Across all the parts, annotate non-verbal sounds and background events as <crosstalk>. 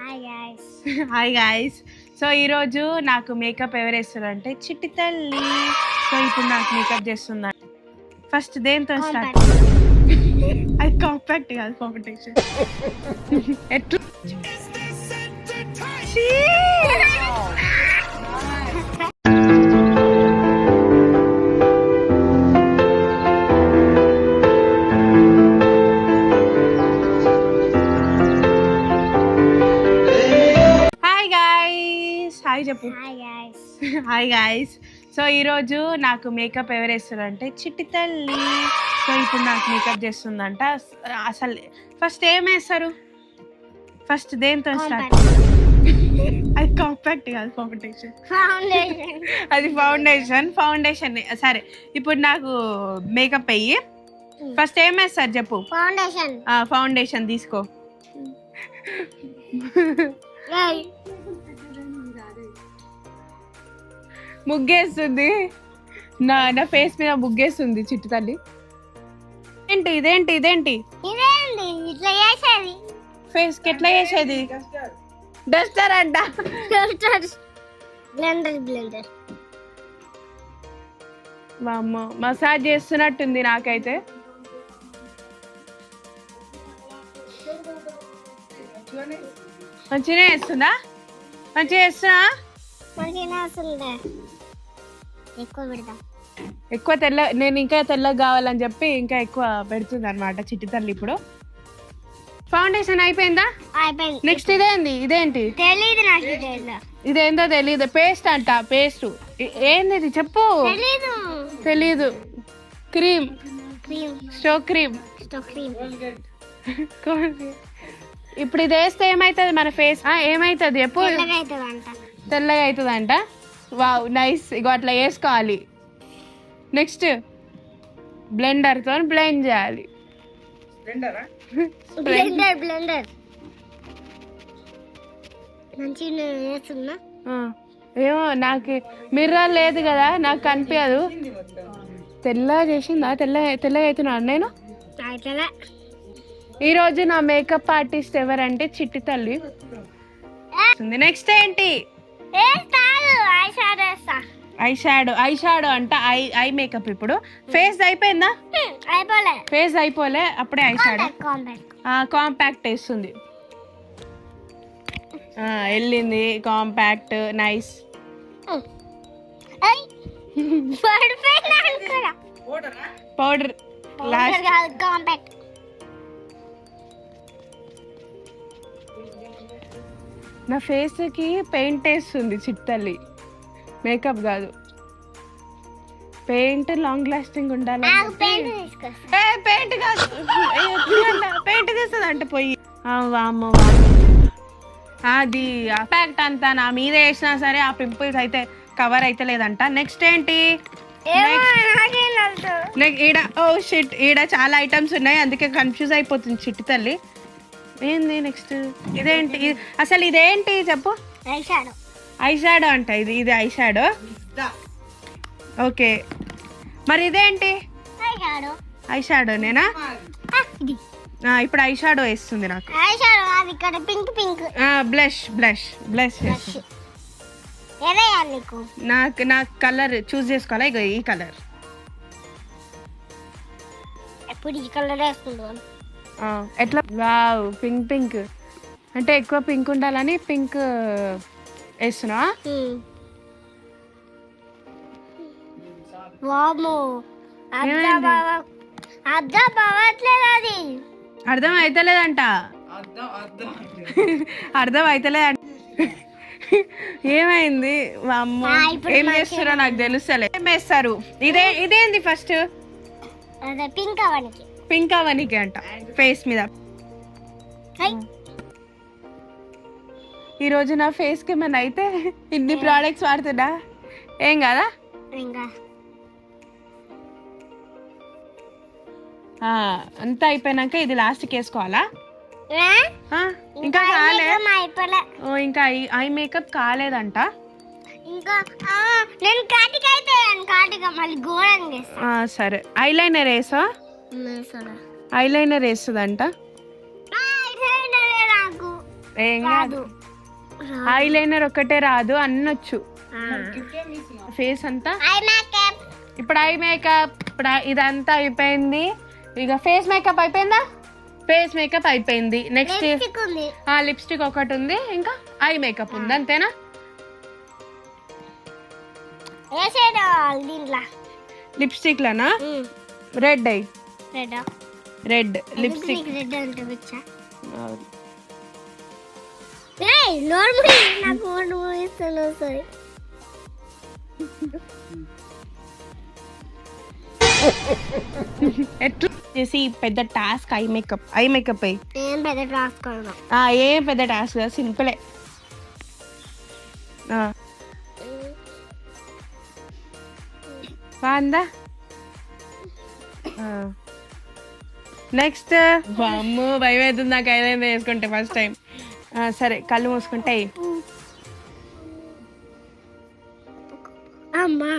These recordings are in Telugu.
Hi guys hi guys so ఈరోజు నాకు మేకప్ ఎవరు వేస్తారంటే చిట్టి తల్లి. సో ఇప్పుడు నాకు మేకప్ చేస్తుందా ఫస్ట్ దేంతో స్టార్ట్ అది కాంపాక్ట్ కాదు కాంపిటీషన్ ఎట్లా? హాయ్ గాయస్ సో ఈరోజు నాకు మేకప్ ఎవరు వేస్తారంటే చిట్టి తల్లి. సో ఇప్పుడు నాకు మేకప్ చేస్తుందంట. అసలు ఫస్ట్ ఏం వేస్తారు? ఫస్ట్ దేంతో స్టార్ట్ అది కాంపాక్ట్ కాదు ఫౌండేషన్ అది ఫౌండేషన్ ఫౌండేషన్ సరే ఇప్పుడు నాకు మేకప్ అయ్యి ఫస్ట్ ఏం వేస్తారు చెప్పు? ఫౌండేషన్ ఫౌండేషన్ తీసుకో. ముగ్గేస్తుంది. నా నా ఫేస్ మీద ముగ్గేస్తుంది చిట్టు తల్లి. ఏంటి ఇదేంటి ఇదేంటి? ఇదేంటి? ఇట్లా చేసేది? ఫేస్కి ఎట్లా చేసేది? డస్టర్ అంట. బ్లెండర్ బ్లెండర్ వామ్మో మసాజ్ చేస్తున్నట్టుంది నాకైతే. మంచిగా చేస్తుందా? మంచిగా చేస్తున్నా మంచిగా వస్తుంది ఎక్కువ తెల్ల నేను ఇంకా తెల్లగా కావాలని చెప్పి ఇంకా ఎక్కువ పెడుతుంది అనమాట చిట్టి తల్లి ఇప్పుడు. ఫౌండేషన్ అయిపోయిందా? అయిపోయింది. నెక్స్ట్ ఇదేంది? ఇదేంటి? నాకు ఇదేందో. ఇదేందో తెలియదు పేస్ట్ అంట పేస్ట్ ఏంది ఇది చెప్పు. తెలీదు. తెలీదు. క్రీమ్ క్రీమ్ స్టో క్రీమ్ స్టో క్రీమ్ ఇప్పుడు ఇది వేస్తే ఏమైతుంది మన ఫేస్ ఏమైతుంది? చెప్పు. తెల్లగా అవుతుంది అంట వావ్ నైస్ ఇగో అట్లా వేసుకోవాలి. నెక్స్ట్ బ్లెండర్తో బ్లెండ్ చేయాలి. బ్లెండర్ బ్లెండర్ మంచిగా వేస్తున్నా ఆ, ఏమో నాకు మిర్రర్ లేదు కదా నాకు కనిపించదు. తెల్లగా చేసిందా? తెల్ల తెల్లగా అవుతున్నాను నేను ఈరోజు నా మేకప్ ఆర్టిస్ట్ ఎవరంటే చిట్టి తల్లి. నెక్స్ట్ ఏంటి? ఐ షాడో ఐ షాడో అంట ఐ ఐ మేకప్ ఇప్పుడు. ఫేస్ అయిపోయిందా? ఫేస్ అయిపోలే. అప్పుడే ఐ షాడో కాంపాక్ట్ వేస్తుంది. వెళ్ళింది compact nice powder last compact నా ఫేస్కి పెయింట్ వేస్తుంది చిట్టల్లి మేకప్ కాదు. పెయింట్ లాంగ్ లాస్టింగ్ ఉండాలి పెయింట్ కాదు. పెయింట్ తీస్తుంది అంటే పోయి. వామ్మో అది ప్యాక్ట్ అంతా నా మీద వేసినా సరే ఆ పింపుల్స్ అయితే కవర్ అయితే లేదంట. నెక్స్ట్ ఏంటి? ఈడ ఓ షిట్ ఈడ చాలా ఐటమ్స్ ఉన్నాయి. అందుకే కన్ఫ్యూజ్ అయిపోతుంది చిట్టి తల్లి. ఏంది నెక్స్ట్ ఇదేంటి? ఇది- అసలు ఇదేంటి చెప్పు? ఐ షాడో ఐ షాడో అంట ఇది. ఇది ఐ షాడో ఓకే. మరి ఇదేంటి? ఐ షాడో ఐ షాడో నేనా? ఇది. ఆ, ఇప్పుడు ఐ షాడో వేస్తుంది నాకు. ఐ షాడో అది ఇక్కడ pink pink blush blush blush నీకు. నాకు నాకు కలర్ చూస్ చేసుకోవాలా? ఇగో ఈ కలర్ ఎప్పుడు ఈ కలర్ వేసుకుంటాను ఎట్లా? Wow pink pink. అంటే ఎక్కువ పింక్ ఉండాలని పింక్ వేస్తున్నావా? వాము? బావా. అద్దా బావట్లేదు అది? అర్థం అయితలేదంట. అర్థం అయితలేదంట ఏమైంది? మా అమ్మ ఏం చేస్తారో నాకు తెలుస్తలే. ఏం వేస్తారు? ఇదే ఇదేంది ఫస్ట్ అదే పింక్ అవనికి పింక్ అవనికి అంట ఫేస్ మీద. హై. ఈ రోజు నా ఫేస్కి ఏమైనా అయితే ఇన్ని ప్రోడక్ట్స్ వాడుతున్నా ఏం కదా? అంతా అయిపోయినాక ఇది లాస్ట్కి వేసుకోవాలా? ఇంకా కాలే. ఓ ఇంకా ఐ మేకప్ కాలేదంట. ఇంకా నేను కాటికి అయితే కాటిగా మళ్ళీ ఘోరంగా సరే. ఐలైనర్ వేసా ఐలైనర్ వేస్తుందంట. ఆ, ఇదేంటది నాకు. ఏం కాదు. ఐ లైనర్ ఒక్కటే రాదు అన్నొచ్చు. ఫేస్ అంతా. ఐ ఇప్పుడు ఐ మేకప్ ఇప్పుడు ఐ- ఇదంతా అయిపోయింది. ఇక ఫేస్ మేకప్ అయిపోయిందా? ఫేస్ మేకప్ అయిపోయింది. నెక్స్ట్ లిప్స్టిక్ ఒకటి ఉంది. ఇంకా ఐ మేకప్ ఉంది అంతేనా? లిప్స్టిక్ లనా రెడ్ ఐ. రెడ్ రెడ్ లిప్స్టిక్ రెడ్ అంటే పిచ్చా ఏయ్ నోర్మల్ నాకు నోరు ఇస్తాను సారీ ఎట్లా చేసి పెద్ద task eye makeup eye makeup అయ్యి ఏం పెద్ద రాసుకోవడం ఏం పెద్ద టాస్క్ కదా సింపులే బాగుందా నెక్స్ట్ అమ్ము భయం అవుతుంది నాకు ఐదైంది వేసుకుంటే ఫస్ట్ టైం సరే కళ్ళు మూసుకుంటే ఎయ్. అమ్మా.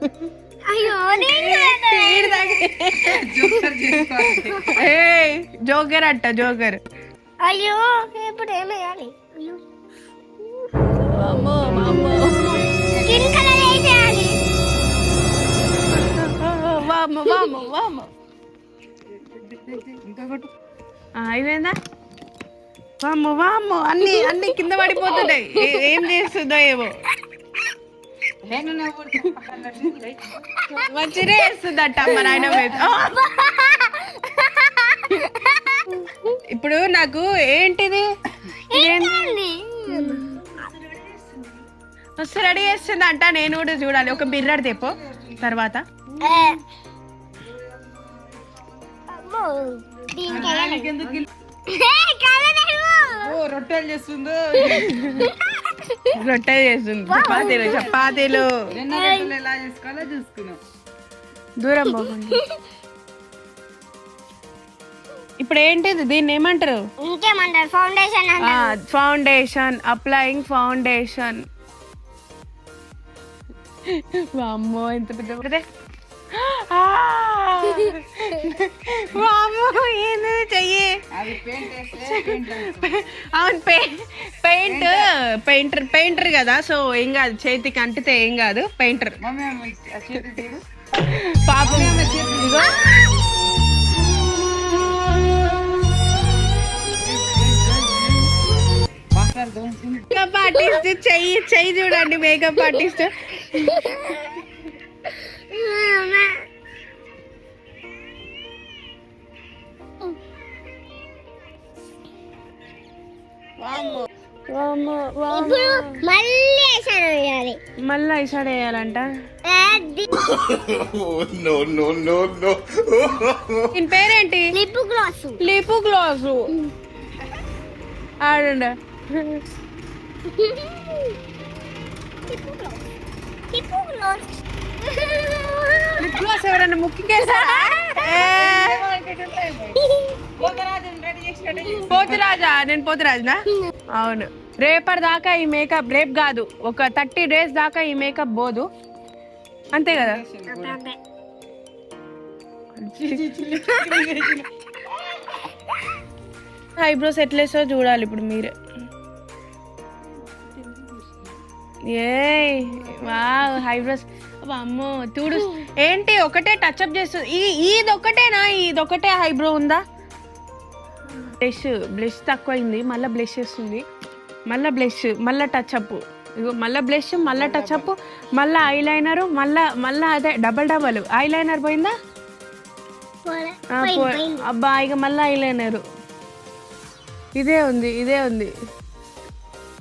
<laughs> అయ్యో జోకర్ అట్ట జోకర్. అయ్యో ఇప్పుడు ఏమేయాలి అయ్యో. స్కిన్ కలర్ వేసేయాలి వాము వాము అయిపోయిందా అన్ని అన్ని కింద పడిపోతున్నాయి. ఏ- ఏం చేస్తుందో ఏమో. <laughs> మంచిగా వేస్తుందట అమ్మ నాయన! ఇప్పుడు నాకు ఏంటిది? మస్తు రెడీ చేస్తుందంట నేను కూడా చూడాలి. ఒక బిర్రర్ తెపో తర్వాత. రొట్టెలు చేస్తుందో. <laughs> రొట్టె చేస్తుంది చపాతీలు చపాతీలు. నిన్న రొట్టెలు ఎలా చేసుకోవాలో చూసుకున్నాం. దూరం పోకుండా. ఇప్పుడు ఏంటిది దీన్ని ఏమంటారు? ఇంకేమంటారు? ఫౌండేషన్ ఫౌండేషన్ అప్లయింగ్ ఫౌండేషన్ వామ్మో ఎంత పెద్ద ఏంది చెయ్యి? అది పెయింట్ వేస్తే పెయింట్ అవును పెయింట్ పెయింటర్ పెయింటర్ కదా సో ఏం కాదు చేతికి అంటితే ఏం కాదు పెయింటర్ పాపం. మేకప్ ఆర్టిస్ట్ చెయ్యి చెయ్యి చూడండి మేకప్ ఆర్టిస్ట్ <laughs> <laughs> ఇప్పుడు మళ్ళీ వేసాను వేయాలి. మళ్ళీ ఐసాడ్ వేయాలంట. దీని <laughs> పేరేంటి? Lip gloss. Lip gloss. ఆడండి. Lip gloss. లిప్ గ్లాస్ ఎవరన్నా ముక్కికేసారా <laughs> పోతురాజా నేను పోతురాజునా? అవును. రేపటి దాకా ఈ మేకప్ రేపు కాదు ఒక థర్టీ డేస్ దాకా ఈ మేకప్ పోదు. అంతే కదా? ఐబ్రోస్ ఎట్లేసో చూడాలి ఇప్పుడు మీరే. ఏ వావ్ ఐబ్రోస్ అమ్మో చూడు. ఏంటి ఒకటే టచ్ అప్ చేస్తుంది ఈ ఇది ఒకటేనా ఇది ఒకటే ఐబ్రో ఉందా? బ్లష్ బ్లష్ తక్కువైంది మళ్ళీ బ్లష్ చేస్తుంది. మళ్ళీ బ్లష్ మళ్ళీ టచ్ అప్ ఇగో మళ్ళీ బ్లష్ మళ్ళీ టచ్ అప్ మళ్ళీ ఐ లైనర్ మళ్ళీ మళ్ళీ అదే డబల్ డబల్ ఐ లైనర్ పోయిందా అబ్బా ఇక మళ్ళీ ఐ లైనర్ ఇదే ఉంది ఇదే ఉంది.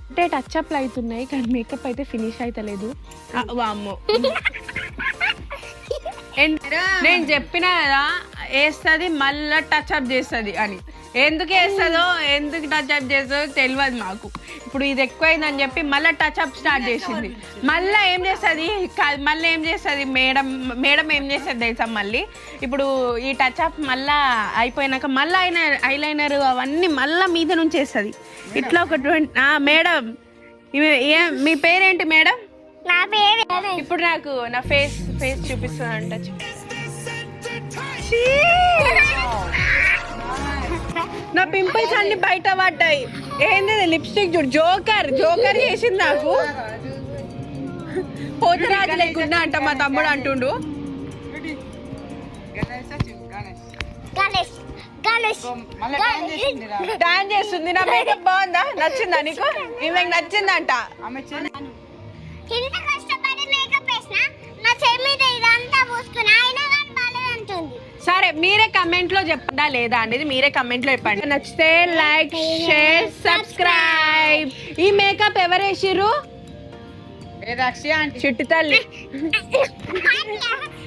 అంటే టచ్ అప్లు అవుతున్నాయి కానీ మేకప్ అయితే ఫినిష్ అవుతలేదు వామ్మో. <laughs> నేను చెప్పిన కదా వేస్తుంది మళ్ళా టచ్ అప్ చేస్తుంది అని. ఎందుకు వేస్తుందో ఎందుకు టచ్ అప్ చేస్తుందో తెలియదు మాకు. ఇప్పుడు ఇది ఎక్కువైందని చెప్పి మళ్ళీ టచ్ అప్ స్టార్ట్ చేసింది. మళ్ళీ ఏం చేస్తుంది? మళ్ళీ ఏం చేస్తుంది? మేడం మేడం ఏం చేస్తుంది తెలుసా మళ్ళీ? ఇప్పుడు ఈ టచ్ అప్ మళ్ళీ అయిపోయినాక మళ్ళీ అయిన ఐలైనర్ అవన్నీ మళ్ళీ మీద నుంచి వేస్తుంది ఇట్లా ఒక ట్వంటీ మేడం మీ పేరేంటి మేడం? నా పేరు ఇప్పుడు నాకు నా ఫేస్ ఫేస్ చూపిస్తుందంట. నా పింపుల్స్ అన్ని బయట పడ్డాయి. ఏంది లిప్స్టిక్ చూడు. జోకర్ జోకర్ చేసింది నాకు. పోతరాజు లేకుండా అంట మా తమ్ముడు అంటుండు. డాన్స్ చేస్తుంది. నా మేకప్ బాగుందా? నచ్చిందా నీకు? ఈమెకు నచ్చిందంట. ఆమె చెల్లి ఇంత కష్టపడి మేకప్ వేసిన నా చెయ్యి మీద ఇదంతా పూసుకున్నా అయినా కానీ బాగాలేదు సరే మీరే కమెంట్లో చెప్పండా లేదా అనేది మీరే కమెంట్లో చెప్పండి. నచ్చితే లైక్ షేర్ సబ్స్క్రైబ్. ఈ మేకప్ ఎవరు వేసిర్రు? వేదాక్షి ఆంటీ? చిట్టి తల్లి.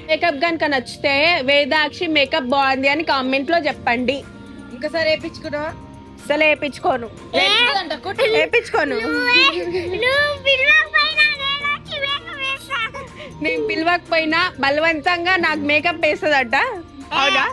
మేకప్ కనుక నచ్చితే వేదాక్షి మేకప్ బాగుంది అని కామెంట్లో చెప్పండి ఇంకోసారి వేయించుకున్నావా అసలు మేకప్ వేస్తా. నేను పిలవకపోయినా బలవంతంగా నాకు మేకప్ వేస్తుందట. అవునా